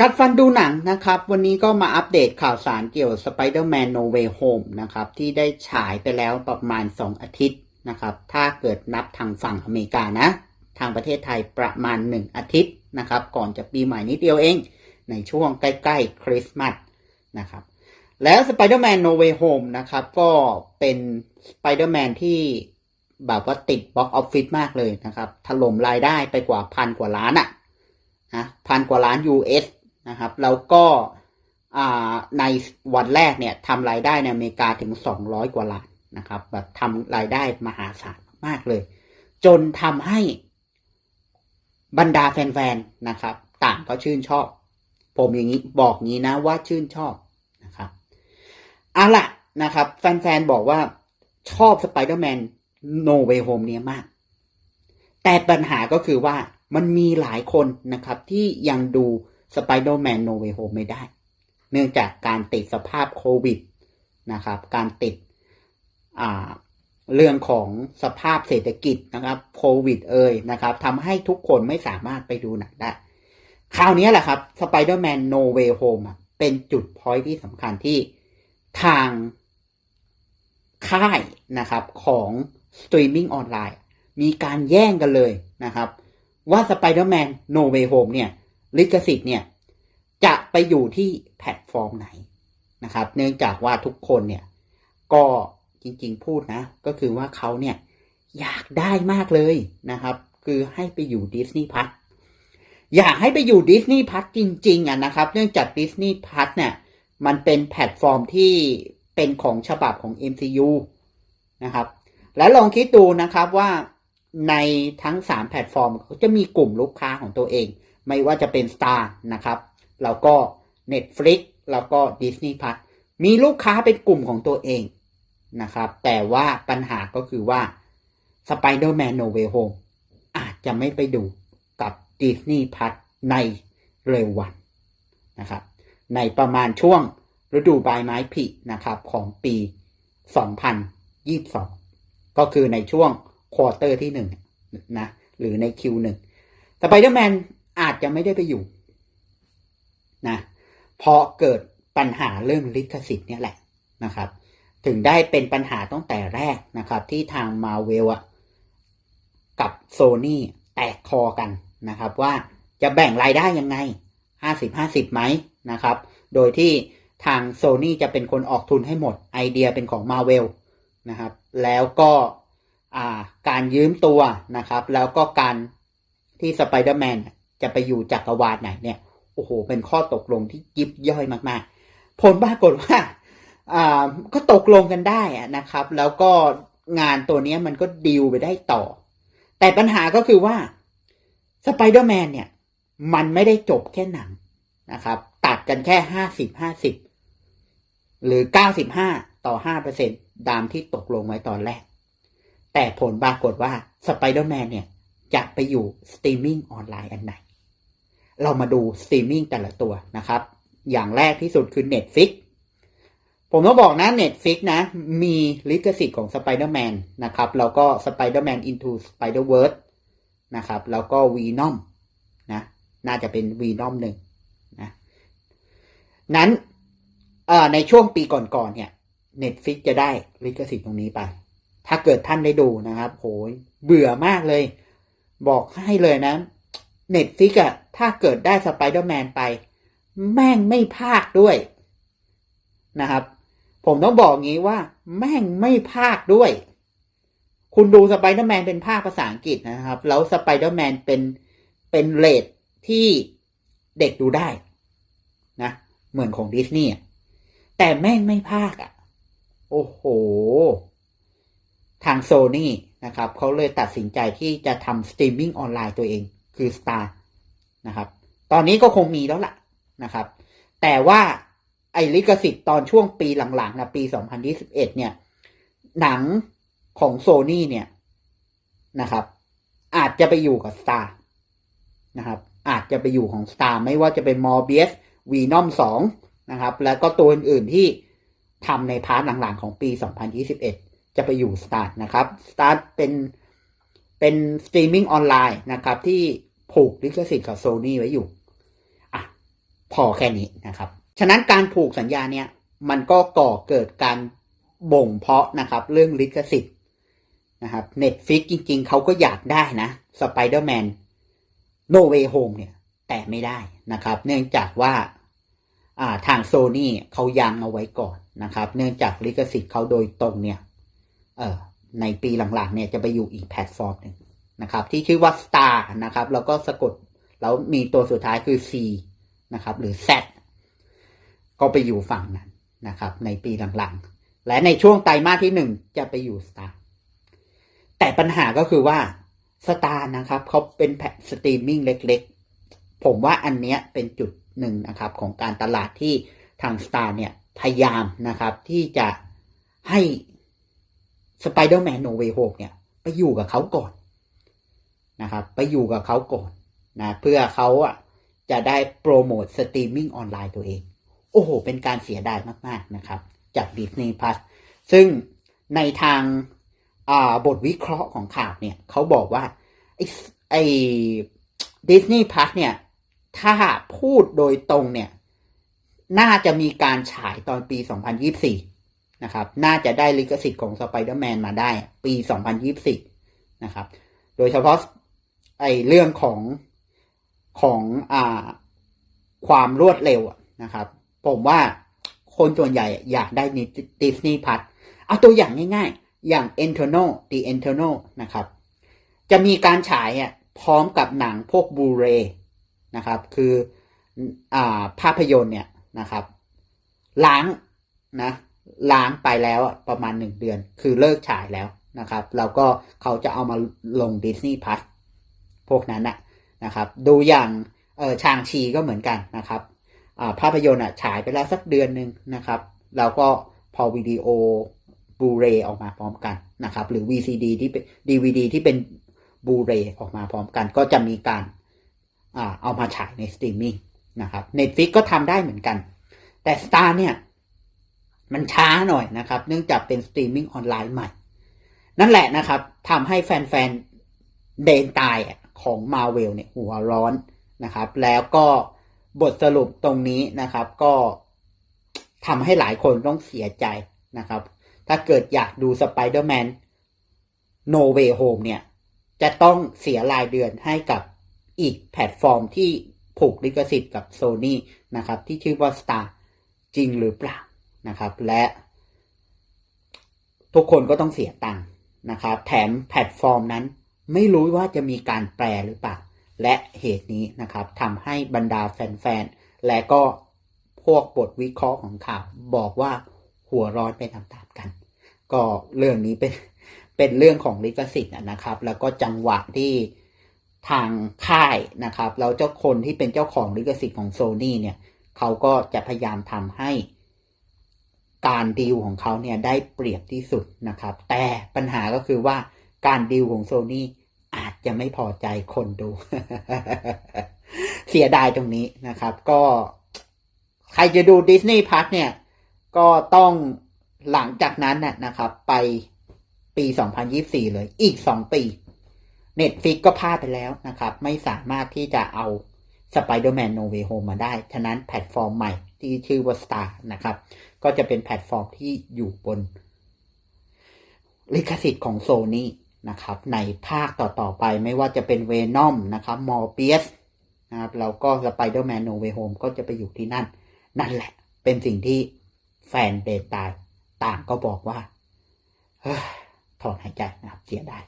กัดฟันดูหนังนะครับ วันนี้ก็มาอัปเดตข่าวสารเกี่ยว Spider-Man No Way Home นะครับ ที่ได้ฉายไปแล้วประมาณ 2 อาทิตย์นะครับ ถ้าเกิดนับทางฝั่งอเมริกานะ ทางประเทศไทยประมาณ 1 อาทิตย์นะครับ ก่อนจะปีใหม่นิดเดียวเอง ในช่วงใกล้ๆคริสต์มาสนะครับ แล้ว Spider-Man No Way Home นะครับ ก็เป็น Spider-Man ที่แบบว่าติดบ็อกออฟฟิศมากเลยนะครับ ถล่มรายได้ไปกว่าพันกว่าล้านอะนะพันกว่าล้าน US นะครับ แล้วก็ในวันแรกเนี่ยทำรายได้ในอเมริกาถึง 200 กว่าล้านนะครับแบบทำรายได้มหาศาลมากเลย จนทำให้บรรดาแฟนๆนะครับ ต่างก็ชื่นชอบ ผมอย่างนี้บอกงี้นะว่าชื่นชอบนะครับเอาล่ะนะครับ แฟนๆบอกว่าชอบสไปเดอร์แมนโนเวโฮมเนี่ยมาก แต่ปัญหาก็คือว่ามันมีหลายคนนะครับที่ยังดู Spider-Man No Way Home ไม่ได้ เนื่องจากการติดสภาพโควิดนะครับ การติดเรื่องของสภาพเศรษฐกิจนะครับโควิดเอ่ยนะครับทำให้ทุกคนไม่สามารถไปดูหนังได้ คราวนี้แหละครับ Spider-Man No Way Home เป็นจุดพอยที่สำคัญที่ทางค่ายนะครับของสตรีมมิ่งออนไลน์มีการแย่งกันเลยนะครับ ว่า Spider-Man No Way Home เนี่ย ลิขสิทธิ์เนี่ยจะไปอยู่ที่แพลตฟอร์มไหนนะครับ เนื่องจากว่าทุกคนเนี่ยก็จริงๆพูดนะ ก็คือว่าเขาเนี่ยอยากได้มากเลยนะครับ คือให้ไปอยู่ดิสนีย์พัทอยากให้ไปอยู่ดิสนีย์พัทจริงๆอะนะครับ เนื่องจากดิสนีย์พัทเนี่ยมันเป็นแพลตฟอร์มที่เป็นของฉบับของ MCU นะครับ แล้วลองคิดดูนะครับว่าในทั้ง 3 แพลตฟอร์มเขาจะมีกลุ่มลูกค้าของตัวเอง ไม่ว่าจะเป็น Star นะครับ แล้วก็ Netflix แล้วก็ Disney Plus มีลูกค้าเป็นกลุ่มของตัวเองนะครับ แต่ว่าปัญหาก็คือว่า Spider-Man No Way Home อาจจะไม่ไปดูกับ Disney Plus ในเร็ววันนะครับ ในประมาณช่วงฤดูใบไม้ผลินะครับของปี 2022 ก็คือในช่วงควอเตอร์ที่1นะหรือใน Q1 Spider-Man อ อาจจะไม่ได้ไปอยู่นะเพราะเกิดปัญหาเรื่องลิขสิทธิ์เนี่ยแหละนะครับ ถึงได้เป็นปัญหาตั้งแต่แรกนะครับ ที่ทางมาเวลกับโซนี่แตกคอกันนะครับ ว่าจะแบ่งรายได้ยังไง 50-50 ไหมนะครับ โดยที่ทางโซนี่จะเป็นคนออกทุนให้หมดไอเดียเป็นของมาเวลนะครับ แล้วก็การยืมตัวนะครับ แล้วก็การที่สไปเดอร์แมน จะไปอยู่จักรวาลไหนเนี่ยโอ้โห เป็นข้อตกลงที่ยิบย่อยมากๆ ผลปรากฏว่าอ่าก็ตกลงกันได้นะครับ แล้วก็งานตัวนี้มันก็ดีลไปได้ต่อ แต่ปัญหาก็คือว่าสไปเดอร์แมนเนี่ย มันไม่ได้จบแค่หนังนะครับ ตัดกันแค่ห้าสิบห้าสิบหรือเก้าสิบห้าต่อห้าเปอร์เซ็นตตามที่ตกลงไว้ตอนแรก แต่ผลปรากฏว่าสไปเดอร์แมนเนี่ย จะไปอยู่สตรีมมิ่งออนไลน์อันไหน เรามาดูสตรีมมิ่งแต่ละตัวนะครับ อย่างแรกที่สุดคือ Netflix ผมต้องบอกนะ Netflix นะ มีลิขสิทธิ์ของ Spider-Man นะครับ แล้วก็ Spider-Man Into Spider-Verse นะครับ แล้วก็ Venom นะ น่าจะเป็น Venom หนึ่งนะ นั้นในช่วงปีก่อนๆเนี่ย Netflix จะได้ลิขสิทธิ์ตรงนี้ไป ถ้าเกิดท่านได้ดูนะครับโหยเบื่อมากเลย บอกให้เลยนะ เน็ตฟิกอะถ้าเกิดได้สไปเดอร์แมนไป แม่งไม่ภาคด้วยนะครับ ผมต้องบอกงี้ว่า แม่งไม่ภาคด้วย คุณดูสไปเดอร์แมนเป็นภาคภาษาอังกฤษนะครับ แล้วสไปเดอร์แมนเป็นเป็นเลทที่เด็กดูได้นะ เหมือนของดิสนีย์แต่แม่งไม่ภาคอะ่ะ โอ้โห ทางโซนี่นะครับ เขาเลยตัดสินใจที่จะทำสตรีมมิ่งออนไลน์ตัวเอง คือ Star นะครับ ตอนนี้ก็คงมีแล้วล่ะนะครับ แต่ว่าไอ้ลิขสิทธิ์ตอนช่วงปีหลังๆนะปี 2021 เนี่ย หนังของโซนี่เนี่ยนะครับ อาจจะไปอยู่กับ Star นะครับ อาจจะไปอยู่ของ Star ไม่ว่าจะเป็น Morbius Venom 2 นะครับ แล้วก็ตัวอื่นๆที่ทำในพาร์ทหลังๆของปี 2021 จะไปอยู่ Star นะครับ Star เป็น เป็นสตรีมมิ่งออนไลน์นะครับ ที่ผูกลิขสิทธิ์กับโซนี่ไว้อยู่อะพอแค่นี้นะครับ ฉะนั้นการผูกสัญญาเนี่ย มันก็ก่อเกิดการบ่งเพาะนะครับ เรื่องลิขสิทธิ์นะครับเน็ตฟิกจริงๆ เขาก็อยากได้นะสไปเดอร์แมนโนเวโฮมเนี่ย แต่ไม่ได้นะครับ เนื่องจากว่าอ่าทางโซนี่เขายังเอาไว้ก่อนนะครับ เนื่องจากลิขสิทธิ์เขาโดยตรงเนี่ย เออ ในปีหลังๆเนี่ยจะไปอยู่อีกแพลตฟอร์มหนึ่งนะครับ ที่ชื่อว่า Star นะครับแล้วก็สะกดแล้วมีตัวสุดท้ายคือ C นะครับหรือ Z ก็ไปอยู่ฝั่งนั้นนะครับ ในปีหลังๆ และในช่วงไตรมาสที่หนึ่งจะไปอยู่ Star แต่ปัญหาก็คือว่า Star นะครับเขาเป็นแพลตสตรีมมิ่งเล็กๆ ผมว่าอันเนี้ยเป็นจุดหนึ่งนะครับของการตลาดที่ทาง Star เนี่ยพยายามนะครับที่จะให้ Spider-Man No Way Home เนี่ยไปอยู่กับเขาก่อนนะครับ ไปอยู่กับเขาก่อนนะเพื่อเขาอะจะได้โปรโมทสตรีมมิ่งออนไลน์ตัวเอง โอ้โห เป็นการเสียดายมาก ๆ นะครับ จาก Disney Plus ซึ่งในทางาบทวิเคราะห์ของข่าวเนี่ยเขาบอกว่า ไอ้ดิสนีย์พัทเนี่ย ถ้าพูดโดยตรงเนี่ย น่าจะมีการฉายตอนปี 2024 นะครับ น่าจะได้ลิขสิทธิ์ของสไปเดอร์แมนมาได้ ปี 2024 นะครับ โดยเฉพาะไอเรื่องของของอ่าความรวดเร็วนะครับ ผมว่าคนส่วนใหญ่อยากได้ดิสนีย์พัทเอาตัวอย่างง่ายๆ อย่าง e t e r n a l The e t e r n a l นะครับ จะมีการฉายอะพร้อมกับหนังพวกบูเรนะครับ คืออ่าภาพยนตร์เนี่ยนะครับ ล้างนะ ล้างไปแล้วประมาณหนึ่งเดือน คือเลิกฉายแล้วนะครับแล้วก็เขาจะเอามาลงดิสนีย์พัทพวกนั้นนะนะครับ ดูอย่างเออชางชีก็เหมือนกันนะครับภาพยนตร์อะฉายไปแล้วสักเดือนหนึ่งนะครับแล้วก็พอวิดีโอบูเรออกมาพร้อมกันนะครับ หรือ VCD ที่เป็น DVD ที่เป็นบูเรออกมาพร้อมกัน ก็จะมีการอเอามาฉายในสตรีมมิ่งนะครับ Netflix ก็ทำได้เหมือนกัน แต่ Star เนี่ย มันช้าหน่อยนะครับ เนื่องจากเป็นสตรีมมิ่งออนไลน์ใหม่ นั่นแหละนะครับทำให้แฟนๆเดนตายของมาเวลเนี่ยหัวร้อนนะครับ แล้วก็บทสรุปตรงนี้นะครับ ก็ทำให้หลายคนต้องเสียใจนะครับ ถ้าเกิดอยากดูสไปเดอร์แมนโนเวโฮมเนี่ย จะต้องเสียรายเดือนให้กับอีกแพลตฟอร์มที่ผูกลิขสิทธิ์กับโซ n y นะครับ ที่ชื่อว่า Star จริงหรือเปล่า นะครับ และทุกคนก็ต้องเสียตังค์นะครับ แถมแพลตฟอร์มนั้น ไม่รู้ว่าจะมีการแปลหรือเปล่า และเหตุนี้นะครับทำให้บรรดาแฟนๆ และก็พวกบทวิเคราะห์ของข่าว บอกว่าหัวร้อนไปตามๆกัน ก็เรื่องนี้เป็นเป็นเรื่องของลิขสิทธิ์นะครับ แล้วก็จังหวะที่ทางค่ายนะครับแล้วเจ้าคนที่เป็นเจ้าของลิขสิทธิ์ของโซ n y เนี่ยเขาก็จะพยายามทำให้ การดีลของเขาเนี่ยได้เปรียบที่สุดนะครับ แต่ปัญหาก็คือว่าการดีลของโซ n y อาจจะไม่พอใจคนดู เสียดายตรงนี้นะครับ ก็ใครจะดูดิสนีย์พัทเนี่ย ก็ต้องหลังจากนั้นน่ะนะครับ ไปปี 2024 เลยอีก 2 ปี Netflix ก็พลาดไปแล้วนะครับ ไม่สามารถที่จะเอา Spider-Man No Way Home มาได้ ฉะนั้นแพลตฟอร์มใหม่ ที่ชื่อว่า Star นะครับ ก็จะเป็นแพลตฟอร์มที่อยู่บน ลิขสิทธิ์ของโซนี่นะครับ ในภาคต่อๆไปไม่ว่าจะเป็นเวนอมนะครับมอร์เปียสนะครับแล้วก็ Spider-Man No Way Home ก็จะไปอยู่ที่นั่น นั่นแหละ เป็นสิ่งที่แฟนเดนตายต่างก็บอกว่าถอนหายใจนะครับเสียดาย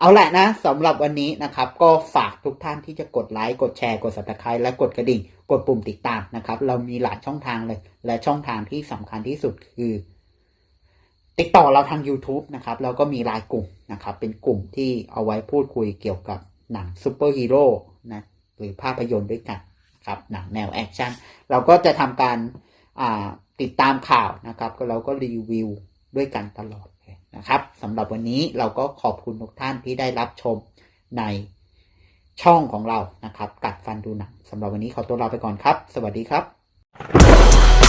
เอาแหละนะสำหรับวันนี้นะครับ ก็ฝากทุกท่านที่จะกดไลค์กดแชร์กด subscribe และกดกระดิ่ง กดปุ่มติดตามนะครับ เรามีหลายช่องทางเลย และช่องทางที่สำคัญที่สุดคือ ติดต่อเราทาง YouTube นะครับแล้วก็มีรายกลุ่มนะครับ เป็นกลุ่มที่เอาไว้พูดคุยเกี่ยวกับหนังซูเปอร์ฮีโร่นะหรือภาพยนตร์ด้วยกันครับหนังแนวแอคชั่นเราก็จะทำการติดตามข่าวนะครับ ก็เราก็รีวิวด้วยกันตลอด นะครับสำหรับวันนี้เราก็ขอบคุณทุกท่านที่ได้รับชมในช่องของเรานะครับ กัดฟันดูหนังสำหรับวันนี้ขอตัวลาไปก่อนครับ สวัสดีครับ